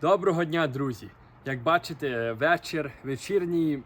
Доброго дня, друзі! Як бачите, вечір, вечірній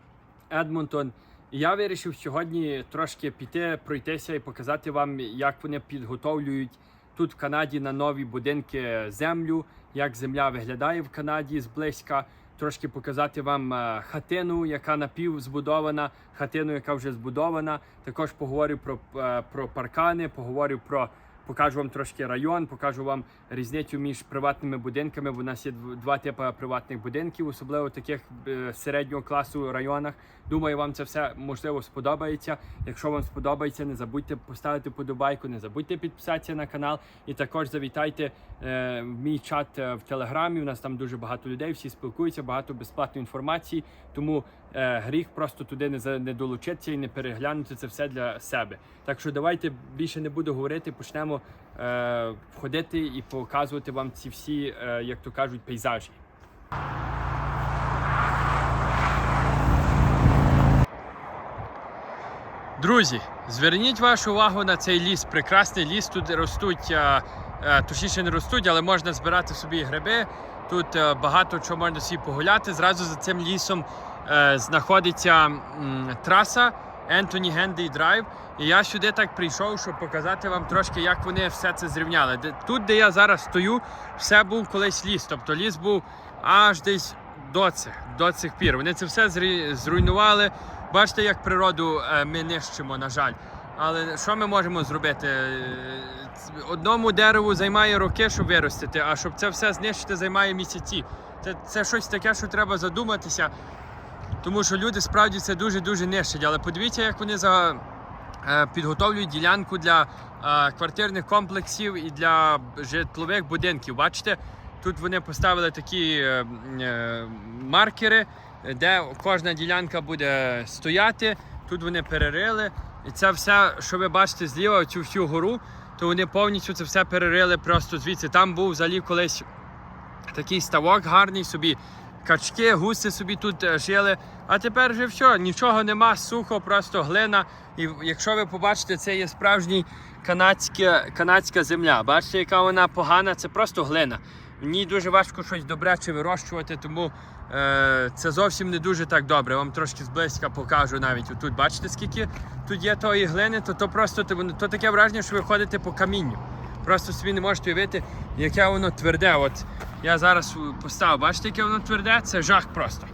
Едмонтон. Я вирішив сьогодні трошки піти, пройтися і показати вам, як вони підготовлюють тут в Канаді на нові будинки землю, як земля виглядає в Канаді зблизька. Трошки показати вам е, хатину, яка напів збудована, хатину, яка вже збудована. Також поговорю про, е, про паркани, поговорю про Покажу вам трошки район, покажу вам різницю між приватними будинками. Бо у нас є два типи приватних будинків, особливо в таких е, середнього класу районах. Думаю, вам це все можливо сподобається. Якщо вам сподобається, не забудьте поставити подобайку, не забудьте підписатися на канал. І також завітайте е, в мій чат е, в телеграмі. У нас там дуже багато людей, всі спілкуються, багато безплатної інформації. Тому гріх просто туди не, не долучитися і не переглянути це все для себе. Так що давайте більше не буду говорити, почнемо е, входити і показувати вам ці всі, е, як то кажуть, пейзажі. Друзі, зверніть вашу увагу на цей ліс. Прекрасний ліс. Тут ростуть, е, е, точніше не ростуть, але можна збирати собі гриби. Тут е, багато чого можна собі погуляти. Зразу за цим лісом е, знаходиться м, траса Ентоні Генді Драйв. І я сюди так прийшов, щоб показати вам трошки, як вони все це зрівняли. Тут, де я зараз стою, все був колись ліс. Тобто ліс був аж десь до цих, до цих пір. Вони це все зруйнували. Бачите, як природу е, ми нищимо, на жаль. Але що ми можемо зробити? Е, Одному дереву займає роки, щоб виростити, а щоб це все знищити, займає місяці. Це, це щось таке, що треба задуматися. Тому що люди справді це дуже-дуже нищать. Але подивіться, як вони за, е, підготовлюють ділянку для е, квартирних комплексів і для житлових будинків. Бачите, тут вони поставили такі е, маркери, де кожна ділянка буде стояти. Тут вони перерили. І це все, що ви бачите зліва, цю всю гору, то вони повністю це все перерили просто звідси. Там був взагалі колись такий ставок гарний собі. Качки, гуси собі тут е, жили. А тепер вже все, нічого нема, сухо, просто глина. І якщо ви побачите, це є справжній канадська, канадська земля. Бачите, яка вона погана, це просто глина. В ній дуже важко щось добряче вирощувати, тому е, це зовсім не дуже так добре. Вам трошки зблизька покажу навіть. Отут бачите, скільки тут є тої глини, то, то просто то, то таке враження, що ви ходите по камінню. Просто собі не можете уявити, яке воно тверде. От я зараз поставив, бачите, яке воно тверде? Це жах просто.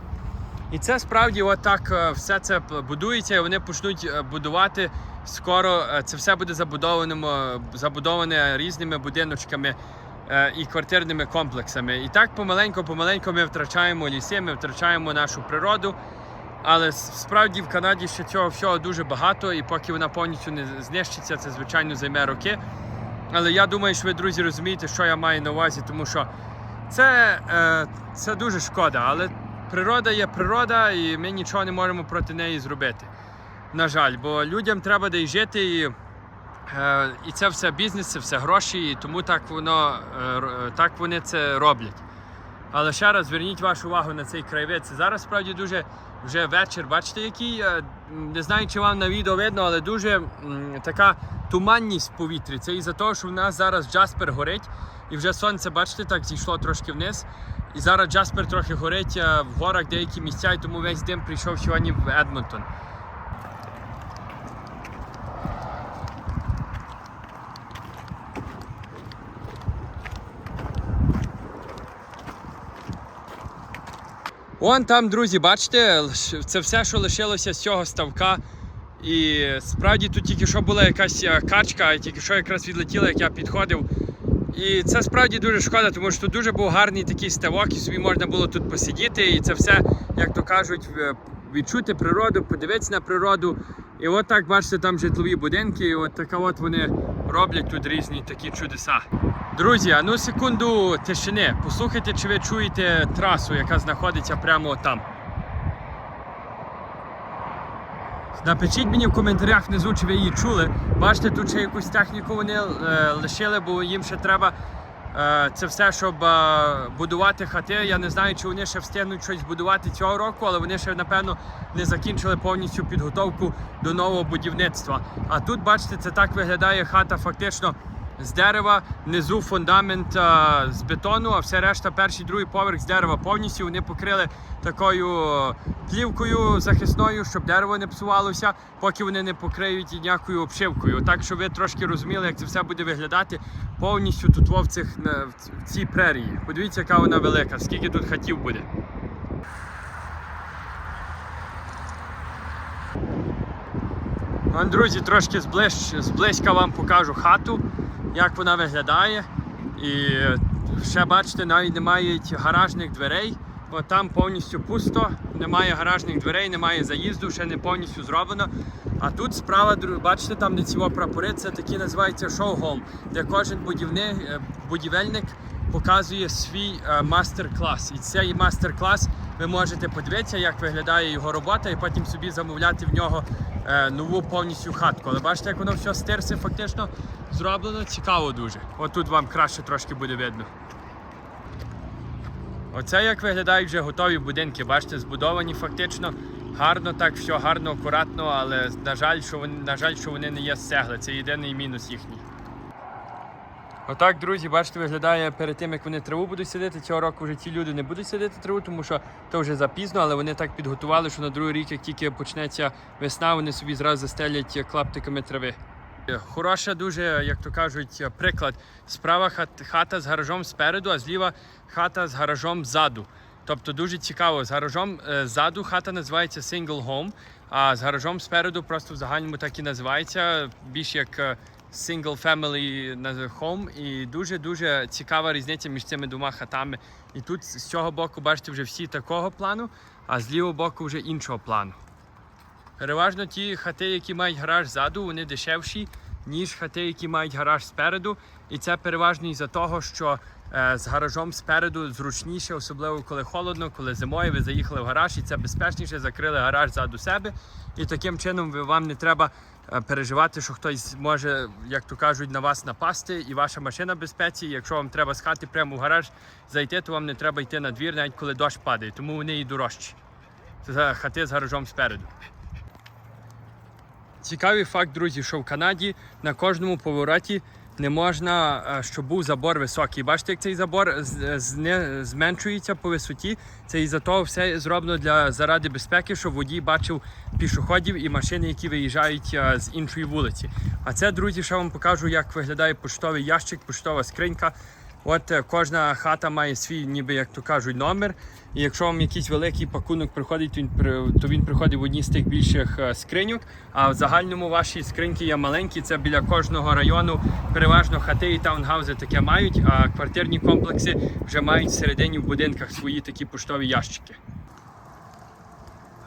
І це справді отак е, все це будується, і вони почнуть е, будувати скоро. е, Це все буде забудоване різними будиночками і квартирними комплексами. І так помаленьку-помаленьку ми втрачаємо ліси, ми втрачаємо нашу природу. Але справді в Канаді ще цього всього дуже багато, і поки вона повністю не знищиться, це звичайно займе роки. Але я думаю, що ви, друзі, розумієте, що я маю на увазі, тому що це, е, це дуже шкода. Але природа є природа, і ми нічого не можемо проти неї зробити. На жаль, бо людям треба де й жити, і, е, і це все бізнес, це все гроші, і тому так воно е, так вони це роблять. Але ще раз зверніть вашу увагу на цей краєвид. Це зараз справді дуже вже вечір. Бачите, який е, не знаю, чи вам на відео видно, але дуже м, така туманність в повітрі. Це із-за того, що в нас зараз Джаспер горить, і вже сонце, бачите, так зійшло трошки вниз. І зараз Джаспер трохи горить е, в горах деякі місця, і тому весь дим прийшов сьогодні в Едмонтон. Вон там, друзі, бачите, це все, що лишилося з цього ставка. І справді тут тільки що була якась е, качка, тільки що якраз відлетіла, як я підходив. І це справді дуже шкода, тому що тут дуже був гарний такий ставок, і собі можна було тут посидіти. І це все, як то кажуть, відчути природу, подивитися на природу. І от так бачите, там житлові будинки, і от така от вони роблять тут різні такі чудеса. Друзі, а ну секунду тишини. Послухайте, чи ви чуєте трасу, яка знаходиться прямо там. Напишіть мені в коментарях внизу, чи ви її чули. Бачите, тут ще якусь техніку вони е, лишили, бо їм ще треба це все, щоб е, будувати хати. Я не знаю, чи вони ще встигнуть щось будувати цього року, але вони ще, напевно, не закінчили повністю підготовку до нового будівництва. А тут, бачите, це так виглядає хата фактично з дерева, внизу фундамент а, з бетону, а все решта, перший другий поверх з дерева повністю вони покрили такою плівкою захисною, щоб дерево не псувалося, поки вони не покриють ніякою обшивкою. Так, щоб ви трошки розуміли, як це все буде виглядати повністю тут в, цих, в цій прерії. Подивіться, яка вона велика, скільки тут хатів буде. Друзі, трошки зблизька вам покажу хату, як вона виглядає. І ще бачите, навіть немає гаражних дверей. От там повністю пусто, немає гаражних дверей, немає заїзду, ще не повністю зроблено. А тут справа, бачите, там де ці прапори, це такі називаються шоу-гом, де кожен будівник, е, будівельник показує свій е, мастер-клас. І цей мастер-клас ви можете подивитися, як виглядає його робота, і потім собі замовляти в нього е, нову повністю хатку. Але бачите, як воно все стерси фактично зроблено, цікаво дуже. Отут вам краще трошки буде видно. Оце як виглядають вже готові будинки. Бачите, збудовані фактично гарно, так все гарно, акуратно, але на жаль, що вони, на жаль, що вони не є з цегли. Це єдиний мінус їхній. Отак, друзі, бачите, виглядає перед тим, як вони траву будуть садити. Цього року вже ті люди не будуть садити траву, тому що то вже запізно, але вони так підготували, що на другий рік, як тільки почнеться весна, вони собі зразу застелять клаптиками трави. Хороша дуже, як то кажуть, приклад. Справа хат- хата з гаражом спереду, а зліва хата з гаражом ззаду. Тобто дуже цікаво. З гаражом е, ззаду хата називається Single Home, а з гаражом спереду просто в загальному так і називається. Більш як е, Single Family на- Home. І дуже-дуже цікава різниця між цими двома хатами. І тут з цього боку, бачите, вже всі такого плану, а з лівого боку вже іншого плану. Переважно ті хати, які мають гараж ззаду, вони дешевші, ніж хати, які мають гараж спереду. І це переважно із-за того, що з гаражом спереду зручніше, особливо коли холодно, коли зимою ви заїхали в гараж, і це безпечніше, закрили гараж ззаду себе. І таким чином вам не треба е, переживати, що хтось може, як то кажуть, на вас напасти, і ваша машина в безпеці. Якщо вам треба з хати прямо в гараж зайти, то вам не треба йти на двір, навіть коли дощ падає. Тому вони і дорожчі. Це хати з гаражом спереду. Цікавий факт, друзі, що в Канаді на кожному повороті не можна, е, щоб був забор високий. Бачите, як цей забор зменшується по висоті. Це із-за того все зроблено для заради безпеки, щоб водій бачив пішоходів і машини, які виїжджають е, з іншої вулиці. А це, друзі, ще вам покажу, як виглядає поштовий ящик, поштова скринька. От е, кожна хата має свій, ніби як то кажуть, номер. І якщо вам якийсь великий пакунок приходить, то він, приходить в одній з тих більших е, скриньок. А в загальному ваші скриньки є маленькі. Це біля кожного району. Переважно хати і таунгаузи таке мають, а квартирні комплекси вже мають всередині в будинках свої такі поштові ящики.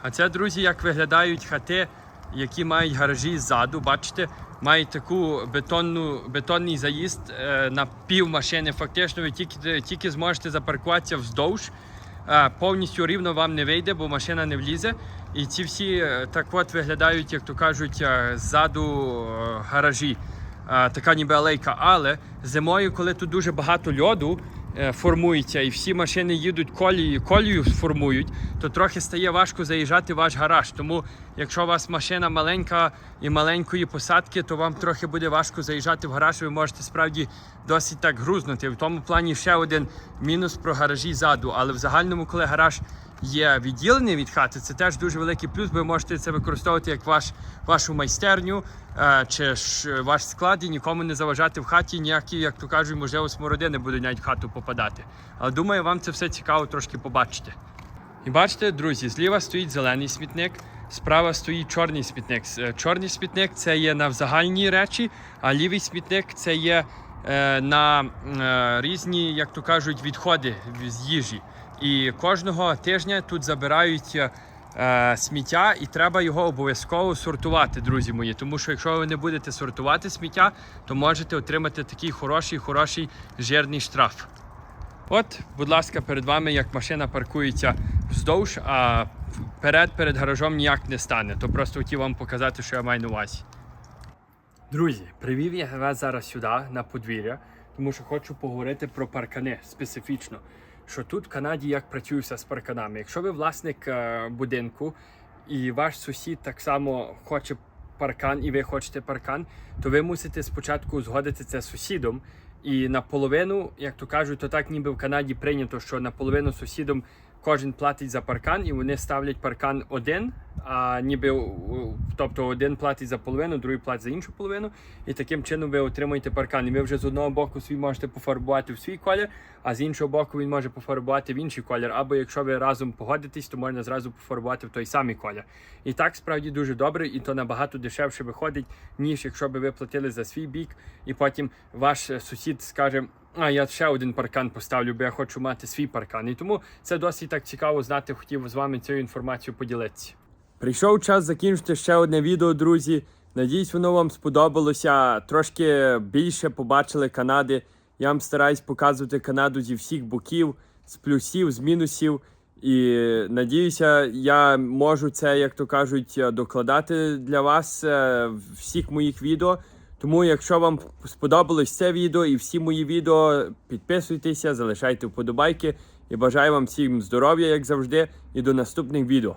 А це, друзі, як виглядають хати, які мають гаражі ззаду. Бачите, мають таку бетонну, бетонний заїзд е, на пів машини. Фактично, ви тільки, тільки зможете запаркуватися вздовж. Повністю рівно вам не вийде, бо машина не влізе. І ці всі е, так от виглядають, як то кажуть, е, ззаду гаражі. Така ніби алейка. Але зимою, коли тут дуже багато льоду формується, і всі машини їдуть колією, колію формують, то трохи стає важко заїжджати в ваш гараж. Тому, якщо у вас машина маленька і маленької посадки, то вам трохи буде важко заїжджати в гараж. Ви можете справді досить так грузнути. В тому плані ще один мінус про гаражі ззаду. Але в загальному, коли гараж є відділений від хати, це теж дуже великий плюс, ви можете це використовувати як ваш, вашу майстерню е, чи ж ваш склад і нікому не заважати в хаті, ніякі, як то кажуть, можливо, смороди не будуть навіть в хату попадати. Але думаю, вам це все цікаво трошки побачити. І бачите, друзі, зліва стоїть зелений смітник, справа стоїть чорний смітник. Е, Чорний смітник це є на загальні речі, а лівий смітник це є е, на е, різні, як то кажуть, відходи з їжі. І кожного тижня тут забирають е, сміття, і треба його обов'язково сортувати, друзі мої. Тому що якщо ви не будете сортувати сміття, то можете отримати такий хороший, хороший жирний штраф. От, будь ласка, перед вами як машина паркується вздовж, а вперед перед гаражом ніяк не стане. То просто хотів вам показати, що я маю на увазі. Друзі, привів я вас зараз сюди на подвір'я, тому що хочу поговорити про паркани специфічно. Що тут в Канаді як працюється з парканами. Якщо ви власник е, будинку і ваш сусід так само хоче паркан і ви хочете паркан, то ви мусите спочатку згодити це з сусідом. І наполовину, як то кажуть, то так ніби в Канаді прийнято, що наполовину сусідом кожен платить за паркан, і вони ставлять паркан один, а ніби тобто один платить за половину, другий платить за іншу половину. І таким чином ви отримуєте паркан. І ви вже з одного боку свій можете пофарбувати в свій колір, а з іншого боку він може пофарбувати в інший колір. Або якщо ви разом погодитесь, то можна зразу пофарбувати в той самий колір. І так справді дуже добре, і то набагато дешевше виходить, ніж якщо би ви платили за свій бік, і потім ваш сусід скаже. А я ще один паркан поставлю, бо я хочу мати свій паркан. І тому це досить так цікаво знати. Хотів з вами цією інформацією поділитися. Прийшов час закінчити ще одне відео, друзі. Надіюсь, воно вам сподобалося. Трошки більше побачили Канади. Я вам стараюсь показувати Канаду зі всіх боків, з плюсів, з мінусів. І надіюся, я можу це, як то кажуть, докладати для вас е, всіх моїх відео. Тому, якщо вам сподобалось це відео і всі мої відео, підписуйтеся, залишайте вподобайки і бажаю вам всім здоров'я, як завжди, і до наступних відео.